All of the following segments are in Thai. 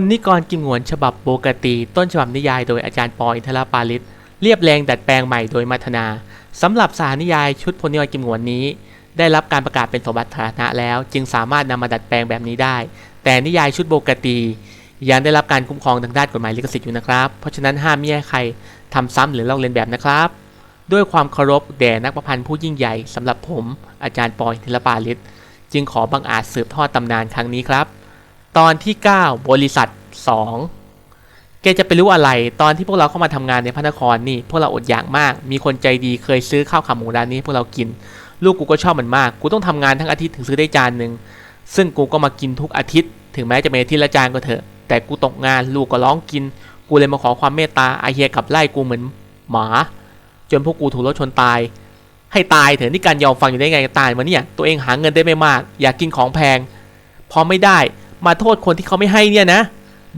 ลนิกรกิมหวนฉบับปกติต้นฉบับนิยายโดยอาจารย์ปออินทรปาลิศเรียบแรงดัดแปลงใหม่โดยมัทนาสำหรับสารนิยายชุดพลนิกรกิมหวนนี้ ได้รับการประกาศเป็นสมบัติสาธารณะแล้ว จึงสามารถนำมาดัดแปลงแบบนี้ได้ แต่นิยายชุดปกติยังได้รับการคุ้มครองทางด้านกฎหมายลิขสิทธิ์อยู่นะครับ เพราะฉะนั้นห้ามมิให้ใครทำซ้ำหรือลอกเลียนแบบนะครับ ด้วยความเคารพแด่นักประพันธ์ผู้ยิ่งใหญ่สำหรับผมอาจารย์ปออินทรปาลิศจึงขอบังอาจสืบทอดตำนานครั้งนี้ครับ ตอนที่ 9 บริษัท 2 แกจะไปรู้อะไร ตอนที่พวกเราเข้ามาทำงานในพระนครนี่ พวกเราอดอยากมาก มีคนใจดีเคยซื้อข้าวขาหมูร้านนี้พวกเรากิน ลูกกูก็ชอบมันมาก กูต้องทำงานทั้งอาทิตย์ถึงซื้อได้จานหนึ่ง ซึ่งกูก็มากินทุกอาทิตย์ ถึงแม้จะเป็นอาทิตย์ละจานก็เถอะ แต่กูตกงานลูกก็ร้องกิน กูเลยมาขอความเมตตาอาเฮียกลับไล่กูเหมือนหมา จนพวกกูถูกรถชนตาย ให้ตายเถอะนี่การยอมฟังอยู่ได้ไงตายมาเนี่ย ตัวเองหาเงินได้ไม่มาก อยากกินของแพง พอไม่ได้ มาโทษคนที่เขาไม่ให้เนี่ยนะ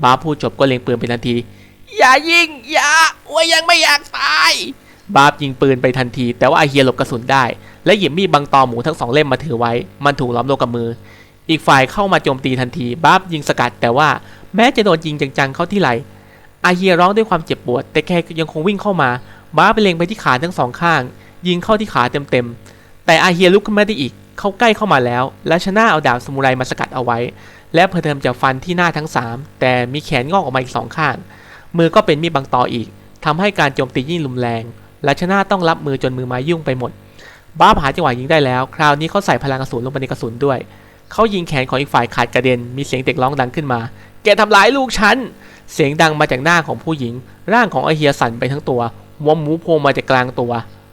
บาพูดจบก็เล็งปืนไปทันที อย่ายิงอย่าว่ายังไม่อยากตาย บาบยิงปืนไปทันที แต่ว่าไอเฮียหลบกระสุนได้ และหยิบมีดบังตอหมูทั้งสองเล่มมาถือไว้ มันถูกล้อมรวมกับมือ อีกฝ่ายเข้ามาโจมตีทันทีบาบยิงสกัด แต่ว่าแม้จะโดนยิงจังๆเข้าที่ไหล่อเฮียร้องด้วยความเจ็บปวด แต่แกยังคงวิ่งเข้ามา บาบไปเล็งไปที่ขาทั้งสองข้าง ยิงเข้าที่ขาเต็มๆแต่ไอเฮียลุกขึ้นมาได้อีกเขาใกล้เข้ามาแล้ว และชนะเอาดาบสมุไรมาสกัดเอาไว้ และเพอเทิมจะฟันที่หน้าทั้ง 3 แต่มีแขนงอกออกมาอีกสองข้าง มือก็เป็นมีดบังตออีกทำให้การโจมตียิ่งรุนแรงและชนะต้องรับมือจนมือไม้ยุ่งไปหมด บ้าผาจังหวะยิงได้แล้ว คราวนี้เขาใส่พลังกระสุนลงไปในกระสุนด้วย เขายิงแขนของอีกฝ่ายขาดกระเด็น มีเสียงเด็กร้องดังขึ้นมา แกทำร้ายลูกฉัน เสียงดังมาจากหน้าของผู้หญิง ร่างของอาเฮียสั่นไปทั้งตัวหัวหมูโผล่มาจากกลางตัว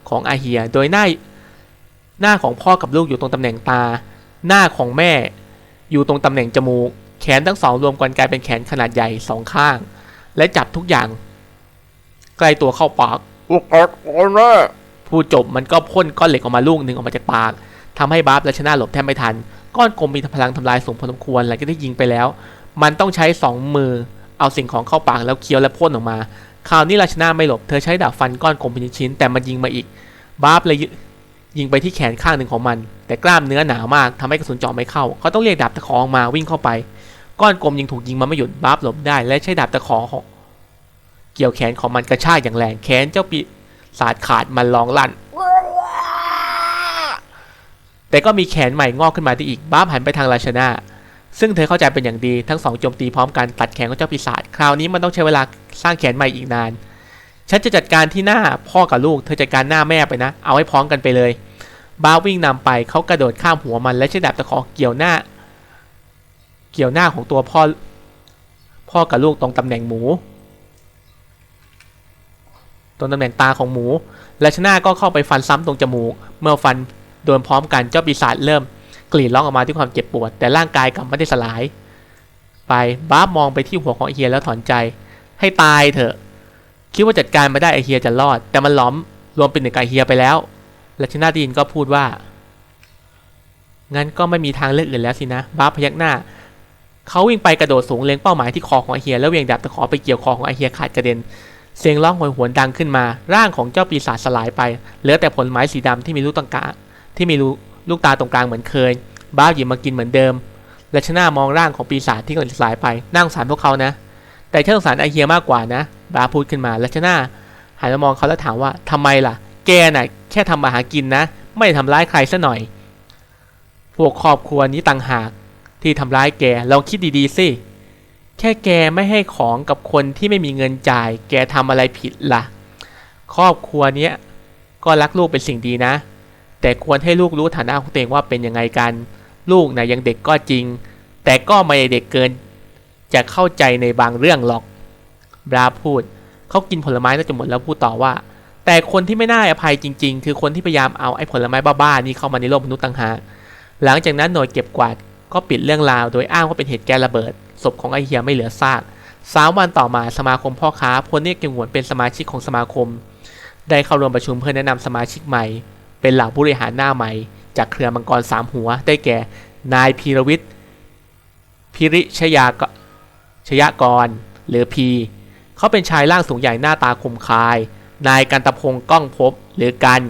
ของอาเฮีย โดยหน้า หน้าของพ่อกับลูกอยู่ตรงตำแหน่งตา หน้าของแม่ อยู่ตรงตำแหน่งจมูก แขนทั้งสองรวมกันกลายเป็นแขนขนาดใหญ่สองข้าง และจับทุกอย่าง ใกล้ตัวเข้าปากกูกดโอนแน่พูดจบมันก็พ่นก้อนเหล็กออกมาลูกหนึ่งออกมาจากปากทำให้บาร์บและชนะหลบแทบไม่ทัน ก้อนกลมมีพลังทำลายสูงพอสมควรหลังจากที่ยิงไปแล้ว มันต้องใช้สองมือเอาสิ่งของเข้าปากแล้วเคี้ยวและพ่นออกมาคราวนี้ราชนาไม่หลบ เธอใช้ดาบฟันก้อนกลมเป็นชิ้นๆแต่มันยิงมาอีก บาร์บเลยยิงไปที่แขนข้างหนึ่งของมัน แต่กล้ามเนื้อหนามากทำให้กระสุนเจาะไม่เข้า เขาต้องเรียกดาบตะขอออกมาวิ่งเข้าไป ก้อนกลมยิงถูกยิงมาไม่หยุดบาบหลบได้และใช้ดาบตะขอของเกี่ยวแขนของมันกระชากอย่างแรงแขนเจ้าปีศาจขาดมันร้องลั่น แต่ก็มีแขนใหม่งอกขึ้นมาได้อีกบ้าบหันไปทางราชนาซึ่งเธอเข้าใจเป็นอย่างดีทั้งสองโจมตีพร้อมกันตัดแขนของเจ้าปีศาจคราวนี้มันต้องใช้เวลาสร้างแขนใหม่อีกนาน ฉันจะจัดการที่หน้าพ่อกับลูก เธอจัดการหน้าแม่ไปนะ เอาให้พร้อมกันไปเลย บ้าวิ่งนำไปเขากระโดดข้ามหัวมันและใช้ดาบตะขอเกี่ยวหน้า เกี่ยวหน้าของตัวพ่อ พ่อกับลูกตรงตำแหน่งหมู ตรงตำแหน่งตาของหมู และชนาก็เข้าไปฟันซ้ำตรงจมูก เมื่อฟันโดนพร้อมกันเจ้าปีศาจเริ่ม กรีดร้องออกมาด้วยความเจ็บปวด แต่ร่างกายกลับไม่ได้สลาย ไปบ้ามองไปที่หัวของเฮียแล้วถอนใจ ให้ตายเถอะคิดว่าจัดการมาได้ไอเฮียจะรอด แต่มันล้อมรวมเป็นหนึ่งกับไอเฮียไปแล้ว และชนาดีนก็พูดว่า งั้นก็ไม่มีทางเลือกอื่นแล้วสินะบ้าพยักหน้า เขาวิ่งไปกระโดดสูงเล็งเป้าหมายที่คอของไอเฮียแล้วเหวียงดาบตะขอไปเกี่ยวคอของไอเฮียขาดกระเด็น เสียงร้องโหยหวนดังขึ้นมา ร่างของเจ้าปีศาจสลายไป เหลือแต่ผลไม้สีดำที่มีลูกตรงกลางที่มีลูกลูกตาตรงกลางเหมือนเคย บ้าหยิบมากินเหมือนเดิม และชนามองร่างของปีศาจที่กำลังสลายไปน่าสงสารพวกเขานะ แต่ฉันสงสารไอเฮียมากกว่านะ บ้าพูดขึ้นมาและชนาหันมามองเขาแล้วถามว่าทำไมล่ะ แกน่ะ แค่ทำมาหากินนะ ไม่ทำร้ายใครซะหน่อย พวกครอบครัวนี้ต่างหากที่ทำร้ายแกลองคิดดีๆสิ แค่แกไม่ให้ของกับคนที่ไม่มีเงินจ่าย แกทำอะไรผิดล่ะ ครอบครัวเนี้ยก็รักลูกเป็นสิ่งดีนะ แต่ควรให้ลูกรู้ฐานะของตัวเองว่าเป็นยังไงกัน ลูกนะยังเด็กก็จริง แต่ก็ไม่เด็กเกิน จะเข้าใจในบางเรื่องหรอก บราพูด เขากินผลไม้น่าจะหมดแล้วพูดต่อว่า แต่คนที่ไม่น่าอภัยจริง ๆ คือคนที่พยายามเอาไอ้ผลไม้บ้าๆนี้เข้ามาในโลกมนุษย์ต่างหากหลังจากนั้นหน่วยเก็บกวาดก็ปิดเรื่องราว โดยอ้างว่าเป็นเหตุแก๊สระเบิด ศพของไอเฮียไม่เหลือซากสามวันต่อมาสมาคมพ่อค้าพลเนกเกียงหวนเป็นสมาชิกของสมาคม ได้เข้าร่วมประชุมเพื่อแนะนำสมาชิกใหม่ เป็นเหล่าผู้บริหารหน้าใหม่ จากเครือมังกรสามหัว ได้แก่ นายพีรวิทย์พิริชยากชยากร หรือพี เขาเป็นชายร่างสูงใหญ่หน้าตาคมคาย นายกันตะพงศ์ก้องพบหรือกัน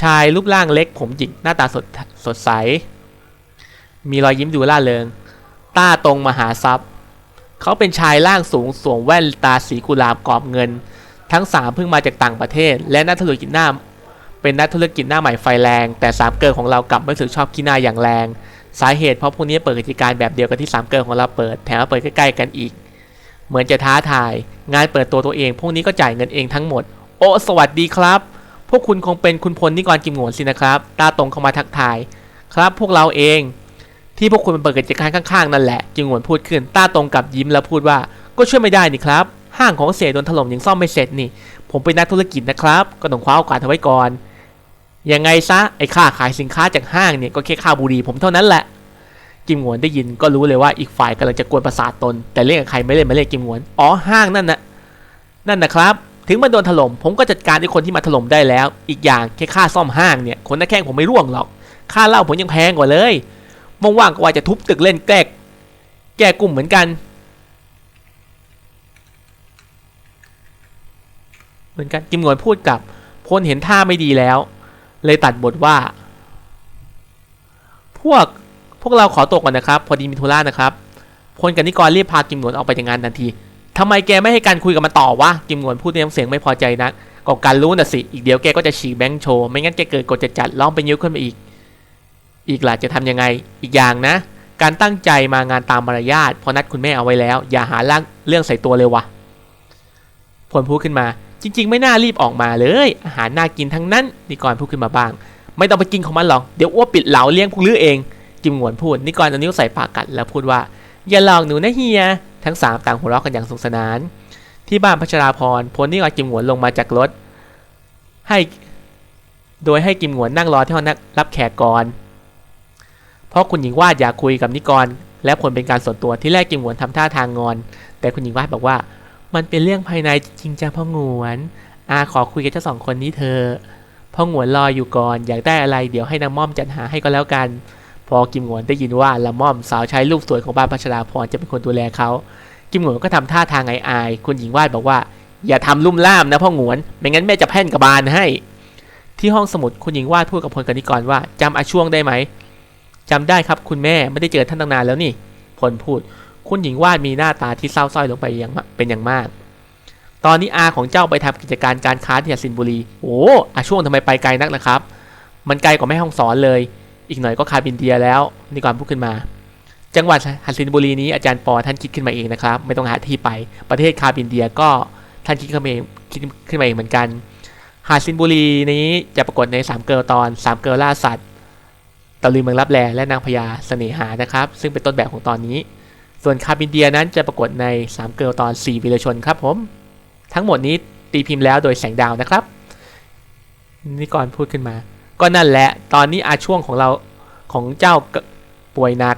ชายรูปร่างเล็กผมหยิกหน้าตาสดสดใส มีรอยยิ้มดูล่าเริง ต้าตรงมหาทรัพย์ เขาเป็นชายร่างสูงสวมแว่นตาสีกุหลาบกรอบเงิน ทั้งสามเพิ่งมาจากต่างประเทศ และนักธุรกิจหน้า เป็นนักธุรกิจหน้าใหม่ไฟแรง แต่สามเกิร์ลของเรากลับไม่รู้สึกชอบขี้หน้าอย่างแรง สาเหตุเพราะพวกนี้เปิดกิจการแบบเดียวกับที่สามเกิร์ลของเราเปิดแถมเปิดใกล้ๆกันอีก เหมือนจะท้าทาย งานเปิดตัวตัวเอง พวกนี้ก็จ่ายเงินเองทั้งหมด โอ้สวัสดีครับ พวกคุณคงเป็นคุณพลนิกรกิมโงนสินะครับ ตาตรงเข้ามาทักทาย ครับพวกเราเอง ที่พวกคุณเปิดกิจการข้างๆนั่นแหละกิมโงนพูดขึ้นตาตรงกับยิ้มแล้วพูดว่า ก็ช่วยไม่ได้นี่ครับ ห้างของเสียโดนถล่มยังซ่อมไม่เสร็จนี่ ผมเป็นนักธุรกิจนะครับ ก็ต้องคว้าโอกาสเอาไว้ก่อนยังไงซะไอ้ค่าขายสินค้าจากห้างเนี่ยก็แค่ค่าบุหรี่ผมเท่านั้นแหละ กิมหวนได้ยินก็รู้เลยว่าอีกฝ่ายกำลังจะกวนประสาทตน แต่เล่นกับใครไม่เล่นมาเล่นกิมหวนอ๋อห้างนั่นนะนั่นนะครับ ถึงมันโดนถล่มผมก็จัดการไอ้คนที่มาถล่มได้แล้ว อีกอย่างแค่ค่าซ่อมห้างเนี่ยคนหน้าแข้งผมไม่ร่วงหรอก ค่าเหล้าผมยังแพงกว่าเลยว่างๆก็ว่าจะทุบตึกเล่นแกล้แก้กลุ่มเหมือนกัน เหมือนกันกิมหวนพูดกับพลเห็นท่าไม่ดีแล้ว เลยตัดบทว่า พวก พวกเราขอตัวก่อนนะครับ พอดีมีธุระนะครับพลกับนิกรรีบพากิมหนวนออกไปจากงานทันทีทำไมแกไม่ให้การคุยกับมันต่อวะกิมหนวนพูดด้วยน้ำเสียงไม่พอใจนักก็การรู้น่ะสิ อีกเดี๋ยวแกก็จะฉีกแบงค์โชว์ ไม่งั้นแกเกิดกดจะจัดล้อมไปยิ้วขึ้นมาอีก อีกหล่ะจะทำยังไง อีกอย่างนะ การตั้งใจมางานตามมารยาทพอนัดคุณแม่เอาไว้แล้ว อย่าหาล่างเรื่องใส่ตัวเลยวะพลพูดขึ้นมา จริง ๆ ไม่น่ารีบออกมาเลย อาหารน่ากินทั้งนั้นนิกรพูดขึ้นมาบ้าง ไม่ต้องไปกินของมันหรอก เดี๋ยวอ้วปิดเหลาเลี้ยงพวกลือเอง กิมหวนพูดนิกรเอานิ้วใส่ปากกัดแล้วพูดว่า อย่าหลอกหนูนะเฮีย ทั้งสามต่างหัวเราะกันอย่างสนุกสนาน ที่บ้านพัชราพรพลนิกรกิมหวนลงมาจากรถ ให้ โดยให้กิมหวนนั่งรอที่ห้องนักรับแขกก่อนเพราะคุณหญิงวาดอยากคุยกับนิกร และผลเป็นการส่วนตัวที่แรกกิมหวนทำท่าทางงอน แต่คุณหญิงวาดบอกว่า มันเป็นเรื่องภายในจริงจ้ะพ่อหงวนอาขอคุยกับเจ้าสองคนนี้เธอพ่อหงวนรออยู่ก่อนอยากได้อะไรเดี๋ยวให้นางม่อมจัดหาให้ก็แล้วกัน พอกิมหงวนได้ยินว่าละม่อมสาวใช้ลูกสวยของบ้านพัชราพรจะเป็นคนดูแลเขากิมหงวนก็ทำท่าทางไอายๆคุณหญิงวาดบอกว่า อย่าทำลุ่มล่ามนะพ่อหงวนไม่งั้นแม่จะแพ่นกระบาลให้ ที่ห้องสมุดคุณหญิงวาดพูดกับพลกนิกรว่าจำอาช่วงได้ไหมจำได้ครับคุณแม่ไม่ได้เจอท่านตั้งนานแล้วนี่พลพูด คุณหญิงวาดมีหน้าตาที่เศร้าสร้อยลงไปอย่างมากเป็นอย่างมาก ตอนนี้อาของเจ้าไปทำกิจการการค้าที่สินบุรีโอ้อาช่วงทำไมไปไกลนักนะครับ มันไกลกว่าแม่ห้องสอนเลย อีกหน่อยก็คาบินเดียแล้วนี่ก่อนพูดขึ้นมา จังหวัดหัสินบุรีนี้อาจารย์ปอท่านคิดขึ้นมาเองนะครับ ไม่ต้องหาที่ไปประเทศคาบินเดียก็ท่านคิดขึ้นมาเองคิดขึ้นมาเองเหมือนกัน หาดสินบุรีนี้จะปรากฏในสามเกิร์ลตอนสามเกิลล่าสัตว์ตะลุยเมืองรับแลและนางพญาเสน่หานะครับ ซึ่งเป็นต้นแบบของตอนนี้ ส่วนคาบินเดียนั้นจะปรากฏในสามเกิร์ลตอนสี่วิรชนครับผม ทั้งหมดนี้ตีพิมพ์แล้วโดยแสงดาวนะครับนี่ก่อนพูดขึ้นมา ก็นั่นแหละ ตอนนี้อาช่วงของเราของเจ้าป่วยหนัก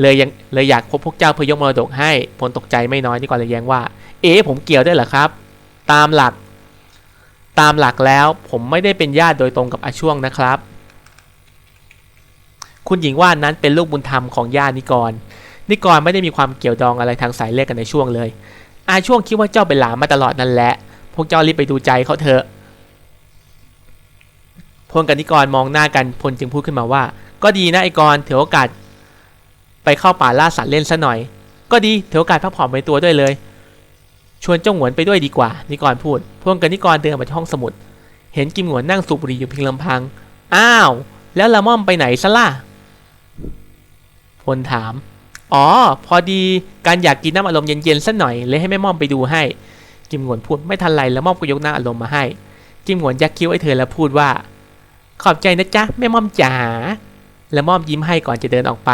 เลยยังเลยอยากพบพวกเจ้าเพื่อยกมรดกให้พลตกใจไม่น้อยนี่ก่อนเลยแย้งว่า เอ๊ผมเกี่ยวได้เหรอครับ ตามหลัก ตามหลักแล้วผมไม่ได้เป็นญาติโดยตรงกับอาช่วงนะครับ คุณหญิงว่านั้นเป็นลูกบุญธรรมของญาตินิกร นิกรไม่ได้มีความเกี่ยวดองอะไรทางสายเลือดกันในช่วงเลย อาช่วงคิดว่าเจ้าเป็นหลานมาตลอดนั่นแหละ พวกเจ้ารีบไปดูใจเขาเถอะ ลกับนิกรมองหน้ากันพลจึงพูดขึ้นมาว่า ก็ดีนะไอ้กรถือโอกาส ไปเข้าป่าล่าสัตว์เล่นซะหน่อย ก็ดีถือโอกาสพักผ่อนไปตัวด้วยเลย ชวนเจ้าหวนไปด้วยดีกว่า นิกรพูดพลกับนิกรเดินมาที่ห้องสมุด เห็นกิมหวนนั่งสูบบุหรี่อยู่เพียงลำพัง อ้าว แล้วละม่อมไปไหนซะล่ะพลถาม อ๋อ พอดีการอยากกินน้ำอารมณ์เย็นๆสักหน่อยเลยให้แม่ม่อมไปดูให้ กิมหวนพูดไม่ทันไรแล้วม่อมก็ยกน้ำอารมณ์มาให้ กิมหวนยักคิ้วให้เธอแล้วพูดว่า ขอบใจนะจ๊ะแม่ม่อมจ๋าแล้วม่อมยิ้มให้ก่อนจะเดินออกไป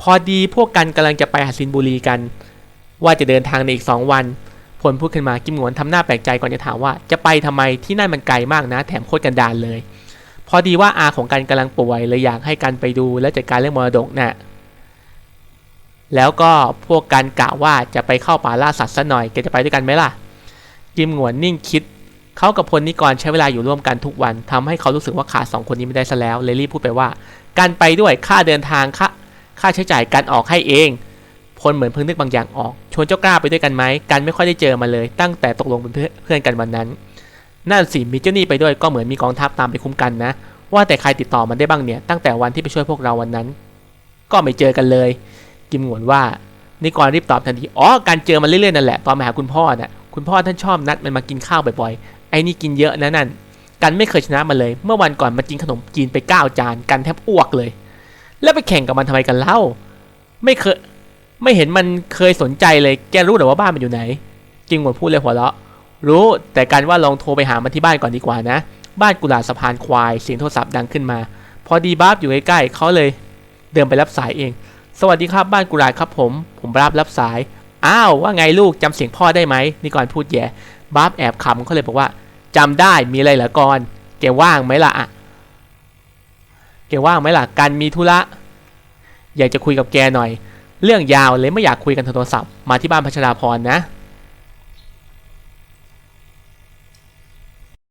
พอดีพวกกันกำลังจะไปหาดสินบุรีกัน ว่าจะเดินทางในอีกสองวันผลพูดขึ้นมากิมหงวนทำหน้าแปลกใจก่อนจะถามว่าจะไปทำไมที่นั่นมันไกลมากนะ แถมโคตรกันดารเลย พอดีว่าอาของกันกำลังป่วยเลยอยากให้กันไปดูและจัดการเรื่องมรดกน่ะแล้วก็พวกกันกะว่าจะไปเข้าป่าล่าสัตว์ซะหน่อยแกจะไปด้วยกันไหมล่ะกิมหงวนนิ่งคิด เขากับพลนิกรใช้เวลาอยู่ร่วมกันทุกวันทำให้เขารู้สึกว่าขาดสองคนนี้ไม่ได้ซะแล้วเลยรีบพูดไปว่า การไปด้วยค่าเดินทางค่าค่าใช้จ่ายการออกให้เองพลเหมือนเพิ่งนึกบางอย่างออก ชวนเจ้ากล้าไปด้วยกันไหมกันไม่ค่อยได้เจอมาเลย ตั้งแต่ตกลงเป็นเพื่อนกันวันนั้นนั่นสิมีเจ้าหนี้ไปด้วยก็เหมือนมีกองทัพตามไปคุ้มกันนะ ว่าแต่ใครติดต่อมันได้บ้างเนี่ย ตั้งแต่วันที่ไปช่วยพวกเราวันนั้น ก็ไม่เจอกันเลย กิมหวนว่านิกรรีบตอบทันทีอ๋อการเจอมันเรื่อยๆนั่นแหละตอนมาหาคุณพ่อน่ะคุณพ่อท่านชอบนัดมันมากินข้าวบ่อย ไอ้นี่กินเยอะนะนั่นกันไม่เคยชนะมันเลย เมื่อวันก่อนมันกินขนมจีนไปเก้าจานกันแทบอ้วกเลย แล้วไปแข่งกับมันทำไมกันเล่า ไม่เคยไม่เห็นมันเคยสนใจเลยแกรู้เหรือว่าบ้านมันอยู่ไหนจริงหมดพูดเลยหัวเราะรู้แต่การว่าลองโทรไปหามันที่บ้านก่อนดีกว่านะ บ้านกุหลาบสะพานควายเสียงโทรศัพท์ดังขึ้นมา พอดีบ้าบอยู่ใกล้ๆเขาเลย เดินไปรับสายเอง สวัสดีครับบ้านกุหลาบครับผม ผมบ้าบรับสาย อ้าวว่าไงลูกจำเสียงพ่อได้ไหมนี่ก่อนพูดแย่ บ้าบแอบขำเขาเลยบอกว่าจำได้มีอะไรเหรอกอนแกว่างไหมล่ะอะแกว่างไหมล่ะการมีธุระอยากจะคุยกับแกหน่อย เรื่องยาวเลยไม่อยากคุยกันทางโทรศัพท์มาที่บ้านพัชราพรนะ